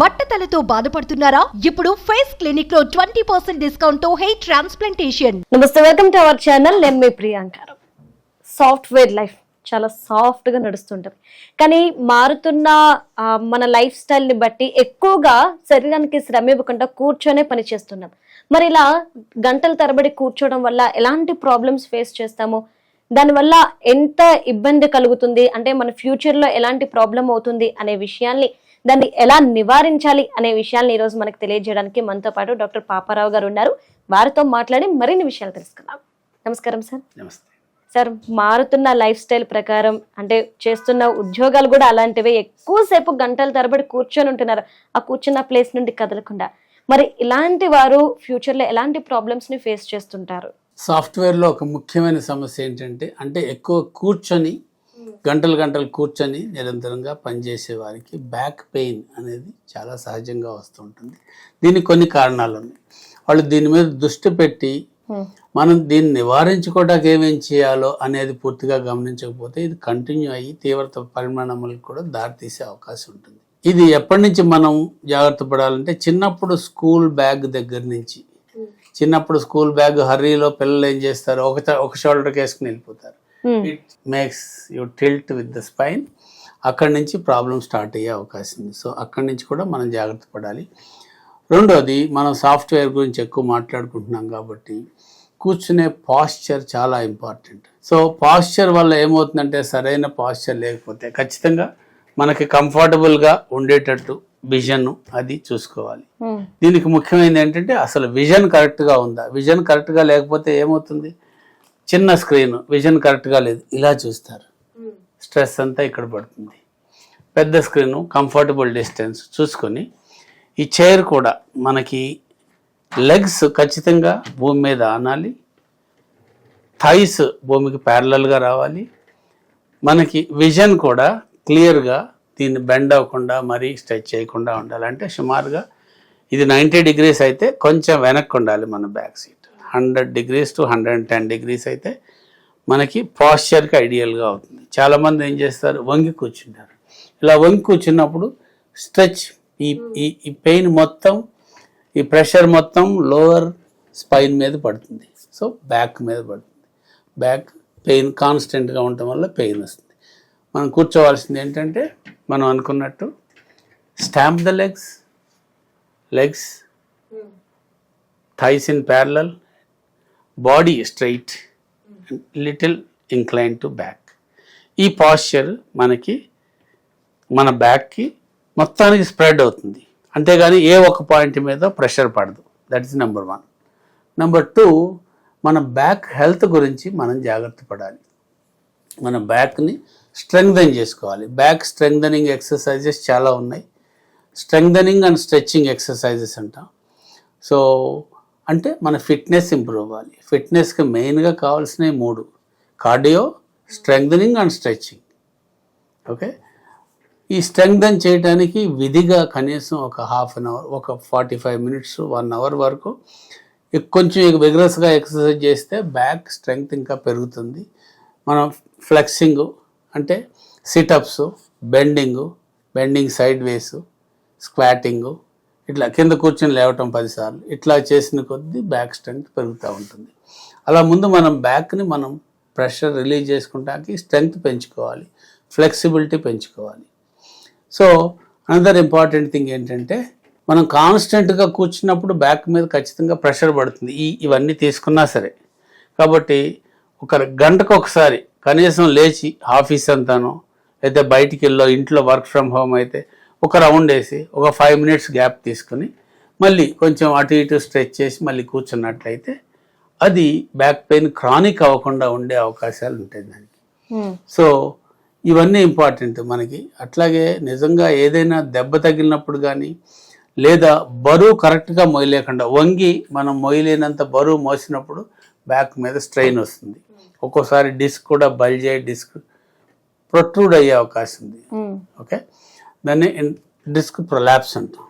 బట్టతలతో బాధపడుతున్నారా? ఇప్పుడు ఫేస్ క్లినిక్లో ట్వంటీ పర్సెంట్ డిస్కౌంట్తో హెయిర్ ట్రాన్స్ప్లాంటేషన్. నమస్తే వెల్కమ్ టు అవర్ ఛానల్. నేను మీ ప్రియాంక. సాఫ్ట్వేర్ లైఫ్ చాలా సాఫ్ట్గా నడుస్తుంటుంది. కానీ మారుతున్న మన లైఫ్ స్టైల్ని బట్టి ఎక్కువగా శరీరానికి శ్రమ ఇవ్వకుండా కూర్చొనే పని చేస్తున్నాం. మరి ఇలా గంటల తరబడి కూర్చోవడం వల్ల ఎలాంటి ప్రాబ్లమ్స్ ఫేస్ చేస్తాము? దానివల్ల ఎంత ఇబ్బంది కలుగుతుంది? అంటే మన ఫ్యూచర్లో ఎలాంటి ప్రాబ్లం అవుతుంది? అనే విషయాన్ని దాన్ని ఎలా నివారించాలి అనే విషయాల్ని ఈరోజు మనకు తెలియజేయడానికి మనతో పాటు డాక్టర్ పాపారావు గారు ఉన్నారు. వారితో మాట్లాడి మరిన్ని విషయాలు తెలుసుకుందాం. నమస్కారం సార్. నమస్తే. సార్ మారుతున్న లైఫ్ స్టైల్ ప్రకారం అంటే చేస్తున్న ఉద్యోగాలు కూడా అలాంటివే. ఎక్కువసేపు గంటల తరబడి కూర్చొని ఉంటున్నారు. ఆ కూర్చున్న ప్లేస్ నుండి కదలకుండా. మరి ఇలాంటి వారు ఫ్యూచర్లో ఎలాంటి ప్రాబ్లమ్స్ని ఫేస్ చేస్తుంటారు? సాఫ్ట్వేర్లో ఒక ముఖ్యమైన సమస్య ఏంటంటే అంటే ఎక్కువ కూర్చొని గంటలు గంటలు కూర్చొని నిరంతరంగా పనిచేసే వారికి బ్యాక్ పెయిన్ అనేది చాలా సహజంగా వస్తూ ఉంటుంది దీనికి కొన్ని కారణాలు ఉన్నాయి. వాళ్ళు దీని మీద దృష్టి పెట్టి మనం దీన్ని నివారించుకోవడానికి ఏమేం చేయాలో అనేది పూర్తిగా గమనించకపోతే ఇది కంటిన్యూ అయ్యి తీవ్రత పరిమాణములకు కూడా దారితీసే అవకాశం ఉంటుంది. ఇది ఎప్పటి నుంచి మనం జాగ్రత్త పడాలంటే చిన్నప్పుడు స్కూల్ బ్యాగ్ దగ్గర నుంచి చిన్నప్పుడు స్కూల్ బ్యాగ్ హర్రీలో పిల్లలు ఏం చేస్తారు? ఒక ఒక షోల్డర్కి వేసుకుని వెళ్ళిపోతారు. It makes you tilt with the spine అక్కడి నుంచి ప్రాబ్లం స్టార్ట్ అయ్యే అవకాశం ఉంది. సో అక్కడి నుంచి కూడా మనం జాగ్రత్త పడాలి. రెండోది మనం సాఫ్ట్వేర్ గురించి ఎక్కువ మాట్లాడుకుంటున్నాం కాబట్టి కూర్చునే పాస్చర్ చాలా ఇంపార్టెంట్ సో పాస్చర్ వల్ల ఏమవుతుందంటే సరైన పాస్చర్ లేకపోతే ఖచ్చితంగా మనకి కంఫర్టబుల్గా ఉండేటట్టు విజన్ అది చూసుకోవాలి. దీనికి ముఖ్యమైనది ఏంటంటే అసలు విజన్ కరెక్ట్గా ఉందా? విజన్ కరెక్ట్గా లేకపోతే ఏమవుతుంది? చిన్న స్క్రీన్ విజన్ కరెక్ట్గా లేదు. ఇలా చూస్తారు. స్ట్రెస్ అంతా ఇక్కడ పడుతుంది. పెద్ద స్క్రీను కంఫర్టబుల్ డిస్టెన్స్ చూసుకొని ఈ చైర్ కూడా మనకి లెగ్స్ ఖచ్చితంగా భూమి మీద ఆనాలి థైస్ భూమికి ప్యారలల్గా రావాలి. మనకి విజన్ కూడా క్లియర్గా దీన్ని బెండ్ అవ్వకుండా మరీ స్ట్రెచ్ చేయకుండా ఉండాలి అంటే సుమారుగా ఇది నైంటీ డిగ్రీస్ అయితే కొంచెం వెనక్కి ఉండాలి మన back seat hundred degrees to hundred and ten degrees అయితే మనకి పాస్చర్కి ఐడియల్గా అవుతుంది. చాలామంది ఏం చేస్తారు? వంగి కూర్చుంటారు. ఇలా వంగి కూర్చున్నప్పుడు స్ట్రెచ్ ఈ ఈ ఈ పెయిన్ మొత్తం ఈ ప్రెషర్ మొత్తం లోవర్ స్పైన్ మీద పడుతుంది. సో బ్యాక్ మీద పడుతుంది. బ్యాక్ పెయిన్ కాన్స్టెంట్గా ఉండటం వల్ల పెయిన్ వస్తుంది. మనం కూర్చోవాల్సింది ఏంటంటే మనం అనుకున్నట్టు stamp the legs legs thighs in parallel body straight little incline to back ఈ పాశ్చర్ మనకి మన బ్యాక్కి మొత్తానికి స్ప్రెడ్ అవుతుంది. అంతేగాని ఏ ఒక పాయింట్ మీద ప్రెషర్ పడదు. That is number one number two మన బ్యాక్ హెల్త్ గురించి మనం జాగ్రత్త పడాలి. మన బ్యాక్ని స్ట్రెంగ్దన్ చేసుకోవాలి. బ్యాక్ స్ట్రెంగ్దనింగ్ ఎక్సర్సైజెస్ చాలా ఉన్నాయి. స్ట్రెంగ్దనింగ్ అండ్ స్ట్రెచ్చింగ్ ఎక్సర్సైజెస్ అంటాం. సో అంటే మన ఫిట్నెస్ ఇంప్రూవ్ అవ్వాలి. ఫిట్నెస్కి మెయిన్గా కావాల్సినవి మూడు. Cardio strengthening and stretching okay? ఈ స్ట్రెంగ్దన్ చేయడానికి విధిగా కనీసం ఒక హాఫ్ అన్ అవర్ ఒక forty five minutes one hour వరకు కొంచెం విగ్రస్గా ఎక్సర్సైజ్ చేస్తే బ్యాక్ స్ట్రెంగ్త్ ఇంకా పెరుగుతుంది. మనం ఫ్లెక్సింగ్ అంటే సిటప్స్ బెండింగు బెండింగ్ సైడ్ వేసు స్క్వాటింగు ఇట్లా కింద కూర్చొని లేవటం పదిసార్లు ఇట్లా చేసిన కొద్దీ బ్యాక్ స్ట్రెంగ్త్ పెరుగుతూ ఉంటుంది. అలా ముందు మనం బ్యాక్ని మనం ప్రెషర్ రిలీజ్ చేసుకుంటానికి స్ట్రెంగ్త్ పెంచుకోవాలి. ఫ్లెక్సిబిలిటీ పెంచుకోవాలి. సో అనదర్ ఇంపార్టెంట్ థింగ్ ఏంటంటే మనం కాన్స్టెంట్గా కూర్చున్నప్పుడు బ్యాక్ మీద ఖచ్చితంగా ప్రెషర్ పడుతుంది. ఈ ఇవన్నీ తీసుకున్నా సరే. కాబట్టి ఒక గంటకు ఒకసారి కనీసం లేచి ఆఫీస్ అంతాను అయితే బయటికి వెళ్ళో ఇంట్లో వర్క్ ఫ్రమ్ హోమ్ అయితే ఒక రౌండ్ వేసి ఒక ఫైవ్ మినిట్స్ గ్యాప్ తీసుకుని మళ్ళీ కొంచెం అటు ఇటు స్ట్రెచ్ చేసి మళ్ళీ కూర్చున్నట్లయితే అది బ్యాక్ పెయిన్ క్రానిక్ అవ్వకుండా ఉండే అవకాశాలు ఉంటాయి దానికి. సో ఇవన్నీ ఇంపార్టెంట్ మనకి. అట్లాగే నిజంగా ఏదైనా దెబ్బ తగిలినప్పుడు కానీ లేదా బరువు కరెక్ట్గా మోయలేకుండా వంగి మనం మోయలేనంత బరువు మోసినప్పుడు బ్యాక్ మీద స్ట్రెయిన్ వస్తుంది. ఒక్కోసారి డిస్క్ కూడా బల్జ్ డిస్క్ ప్రొట్రూడ్ అయ్యే అవకాశం ఉంది. ఓకే? దాన్ని డిస్క్ ప్రొలాప్స్ అంటాం.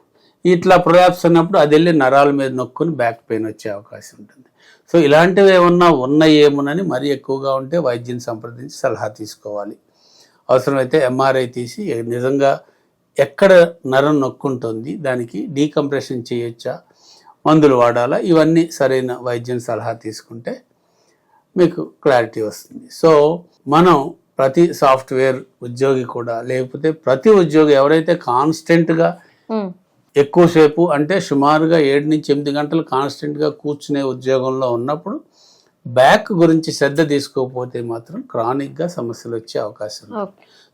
ఇట్లా ప్రొలాప్స్ అన్నప్పుడు అది వెళ్ళి నరాల మీద నొక్కుని బ్యాక్ పెయిన్ వచ్చే అవకాశం ఉంటుంది. సో ఇలాంటివి ఏమన్నా ఉన్నాయేమోనని మరీ ఎక్కువగా ఉంటే వైద్యుని సంప్రదించి సలహా తీసుకోవాలి. అవసరమైతే ఎంఆర్ఐ తీసి నిజంగా ఎక్కడ నరం నొక్కుంటుంది దానికి డీకంప్రెషన్ చేయొచ్చా మందులు వాడాలా ఇవన్నీ సరైన వైద్యం సలహా తీసుకుంటే మీకు క్లారిటీ వస్తుంది. సో మనం ప్రతి సాఫ్ట్వేర్ ఉద్యోగి కూడా లేకపోతే ప్రతి ఉద్యోగి ఎవరైతే కాన్స్టెంట్గా ఎక్కువసేపు అంటే సుమారుగా ఏడు నుంచి ఎనిమిది గంటలు కాన్స్టెంట్గా కూర్చునే ఉద్యోగంలో ఉన్నప్పుడు బ్యాక్ గురించి శ్రద్ధ తీసుకోకపోతే మాత్రం క్రానిక్గా సమస్యలు వచ్చే అవకాశం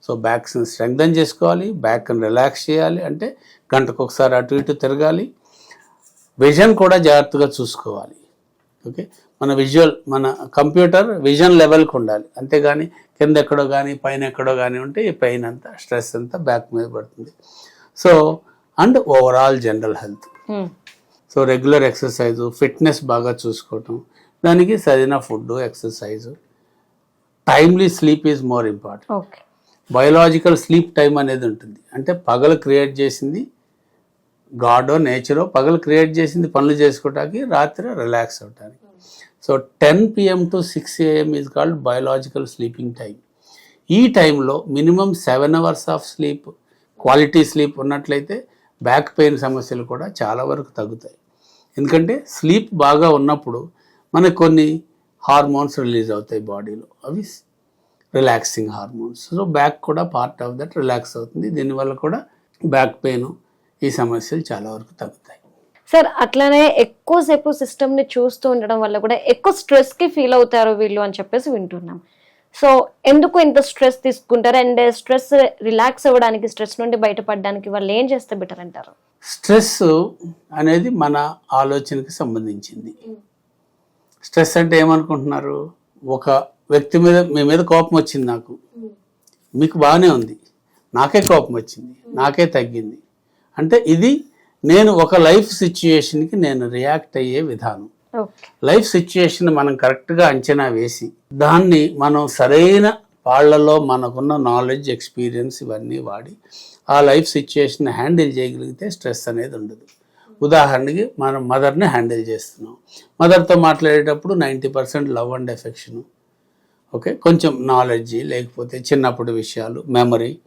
సో బ్యాక్స్ని స్ట్రెంగ్దన్ చేసుకోవాలి బ్యాక్ని రిలాక్స్ చేయాలి అంటే గంటకు ఒకసారి అటు ఇటు తిరగాలి. విజన్ కూడా జాగ్రత్తగా చూసుకోవాలి. ఓకే? మన విజువల్ మన కంప్యూటర్ విజన్ లెవెల్కి ఉండాలి. అంతేగాని కింద ఎక్కడో కానీ పైన ఎక్కడో కానీ ఉంటే ఈ పెయిన్ అంతా స్ట్రెస్ అంతా బ్యాక్ మీద పడుతుంది. So and overall general health. So regular exercise fitness బాగా చూసుకోవటం దానికి సరైన food exercise. Timely sleep is more important. Biological sleep time అనేది ఉంటుంది. అంటే పగలు క్రియేట్ చేసింది గాడో నేచరో పగలు క్రియేట్ చేసింది పనులు చేసుకోవటానికి రాత్రి రిలాక్స్ అవటానికి so ten PM to six AM is called biological sleeping time ఈ టైంలో minimum seven hours of sleep quality sleep ఉన్నట్లయితే బ్యాక్ పెయిన్ సమస్యలు కూడా చాలా వరకు తగ్గుతాయి. ఎందుకంటే స్లీప్ బాగా ఉన్నప్పుడు మనకు కొన్ని హార్మోన్స్ రిలీజ్ అవుతాయి బాడీలో. అవి రిలాక్సింగ్ హార్మోన్స్. సో బ్యాక్ కూడా పార్ట్ ఆఫ్ దట్ రిలాక్స్ అవుతుంది. దీనివల్ల కూడా బ్యాక్ పెయిన్ ఈ సమస్యలు చాలా వరకు తగ్గుతాయి. సార్ అట్లానే ఎక్కువసేపు సిస్టమ్ని చూస్తూ ఉండడం వల్ల కూడా ఎక్కువ స్ట్రెస్కి ఫీల్ అవుతారు వీళ్ళు అని చెప్పేసి వింటున్నాం. సో ఎందుకు ఇంత స్ట్రెస్ తీసుకుంటారు? అండ్ స్ట్రెస్ రిలాక్స్ అవ్వడానికి స్ట్రెస్ నుండి బయటపడడానికి వాళ్ళు ఏం చేస్తే బెటర్ అంటారు? స్ట్రెస్ అనేది మన ఆలోచనకి సంబంధించింది. స్ట్రెస్ అంటే ఏమనుకుంటున్నారు? ఒక వ్యక్తి మీద మీ మీద కోపం వచ్చింది నాకు. మీకు బాగానే ఉంది. నాకే కోపం వచ్చింది. నాకే తగ్గింది. అంటే ఇది నేను ఒక లైఫ్ సిచ్యుయేషన్కి నేను రియాక్ట్ అయ్యే విధానం. లైఫ్ సిచ్యుయేషన్ మనం కరెక్ట్గా అంచనా వేసి దాన్ని మనం సరైన వాళ్ళలో మనకున్న నాలెడ్జ్ ఎక్స్పీరియన్స్ ఇవన్నీ వాడి ఆ లైఫ్ సిచ్యుయేషన్ హ్యాండిల్ చేయగలిగితే స్ట్రెస్ అనేది ఉండదు. ఉదాహరణకి మనం మదర్ని హ్యాండిల్ చేస్తున్నాం. మదర్తో మాట్లాడేటప్పుడు ninety percent love and affection. Okay? కొంచెం నాలెడ్జ్ లేకపోతే చిన్నప్పుడు విషయాలు మెమరీ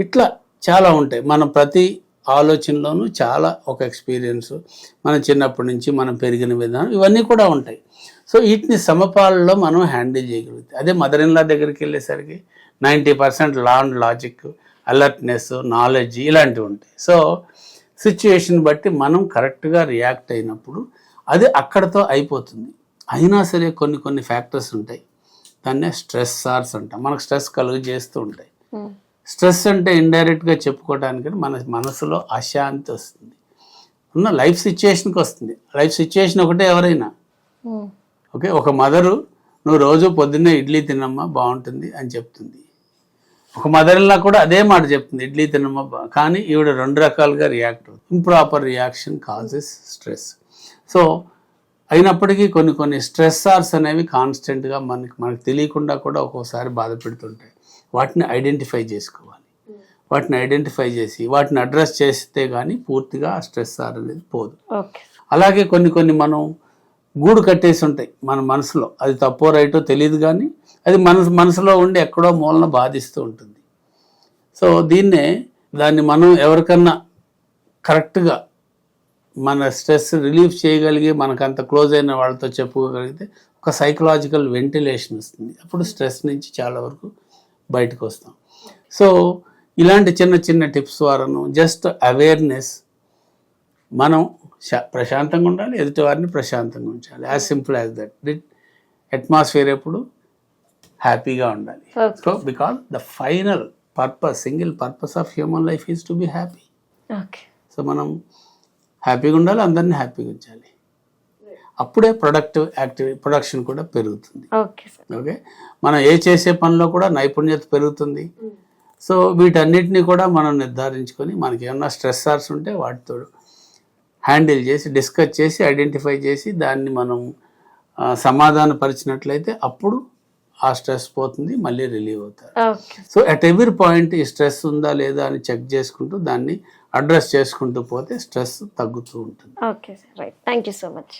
ఇట్లా చాలా ఉంటాయి. మనం ప్రతి ఆలోచనలోనూ చాలా ఒక ఎక్స్పీరియన్స్ మన చిన్నప్పటి నుంచి మనం పెరిగిన విధానం ఇవన్నీ కూడా ఉంటాయి. సో వీటిని సమపాలలో మనం హ్యాండిల్ చేయగలుగుతాం. అదే మదర్ ఇన్లా దగ్గరికి వెళ్ళేసరికి ninety percent law and logic alertness knowledge ఇలాంటివి ఉంటాయి. సో సిచ్యుయేషన్ బట్టి మనం కరెక్ట్గా రియాక్ట్ అయినప్పుడు అది అక్కడతో అయిపోతుంది. అయినా సరే కొన్ని కొన్ని ఫ్యాక్టర్స్ ఉంటాయి. దాన్నే స్ట్రెస్ సార్స్ అంటాం. మనకు స్ట్రెస్ కలుగు చేస్తూ ఉంటాయి స్ట్రెస్ అంటే ఇండైరెక్ట్గా చెప్పుకోవడానికి మన మనసులో అశాంతి వస్తుంది. ఉన్న లైఫ్ సిచ్యుయేషన్కి వస్తుంది. లైఫ్ సిచ్యుయేషన్ ఒకటే ఎవరైనా. ఓకే? ఒక మదరు నువ్వు రోజు పొద్దున్నే ఇడ్లీ తినమ్మా బాగుంటుంది అని చెప్తుంది. ఒక మదర్లా కూడా అదే మాట చెప్తుంది ఇడ్లీ తినమ్మా కానీ ఈవిడ రెండు రకాలుగా రియాక్ట్ అవుతుంది. Improper reaction causes stress so అయినప్పటికీ కొన్ని కొన్ని స్ట్రెస్సార్స్ అనేవి కాన్స్టెంట్గా మనకి మనకు తెలియకుండా కూడా ఒక్కోసారి బాధ పెడుతుంటాయి. వాటిని ఐడెంటిఫై చేసుకోవాలి. వాటిని ఐడెంటిఫై చేసి వాటిని అడ్రస్ చేస్తే కానీ పూర్తిగా ఆ స్ట్రెస్సార్ అనేది పోదు. అలాగే కొన్ని కొన్ని మనం గూడు కట్టేసి ఉంటాయి మన మనసులో. అది తప్పో రైటో తెలియదు కానీ అది మన మనసులో ఉండి ఎక్కడో మూలన బాధిస్తూ ఉంటుంది. సో దీన్నే దాన్ని మనం ఎవరికన్నా కరెక్ట్గా మన స్ట్రెస్ రిలీఫ్ చేయగలిగి మనకు అంత క్లోజ్ అయిన వాళ్ళతో చెప్పుకోగలిగితే ఒక సైకలాజికల్ వెంటిలేషన్ వస్తుంది. అప్పుడు స్ట్రెస్ నుంచి చాలా వరకు బయటకు వస్తాం సో ఇలాంటి చిన్న చిన్న టిప్స్ ద్వారాను జస్ట్ అవేర్నెస్. మనం ప్రశాంతంగా ఉండాలి ఎదుటి వారిని ప్రశాంతంగా ఉంచాలి. As simple as that. Atmosphere ఎప్పుడు హ్యాపీగా ఉండాలి. So because the final purpose single purpose of human life is to be happy. Okay. So మనం హ్యాపీగా ఉండాలి అందరినీ హ్యాపీగా ఉంచాలి. అప్పుడే ప్రొడక్టివ్ యాక్టివ్ ప్రొడక్షన్ కూడా పెరుగుతుంది. ఓకే మనం ఏ చేసే పనిలో కూడా నైపుణ్యత పెరుగుతుంది. సో వీటన్నిటిని కూడా మనం నిర్ధారించుకొని మనకి ఏమన్నా స్ట్రెస్సార్స్ ఉంటే వాటితో హ్యాండిల్ చేసి డిస్కస్ చేసి ఐడెంటిఫై చేసి దాన్ని మనం సమాధానపరిచినట్లయితే అప్పుడు ఆ స్ట్రెస్ పోతుంది మళ్ళీ రిలీవ్ అవుతారు. సో అట్ ఎవ్రీ పాయింట్ ఈ స్ట్రెస్ ఉందా లేదా అని చెక్ చేసుకుంటూ దాన్ని అడ్రస్ చేసుకుంటూ పోతే స్ట్రెస్ తగ్గుతూ ఉంటుంది. Okay sir. Right. Thank you so much.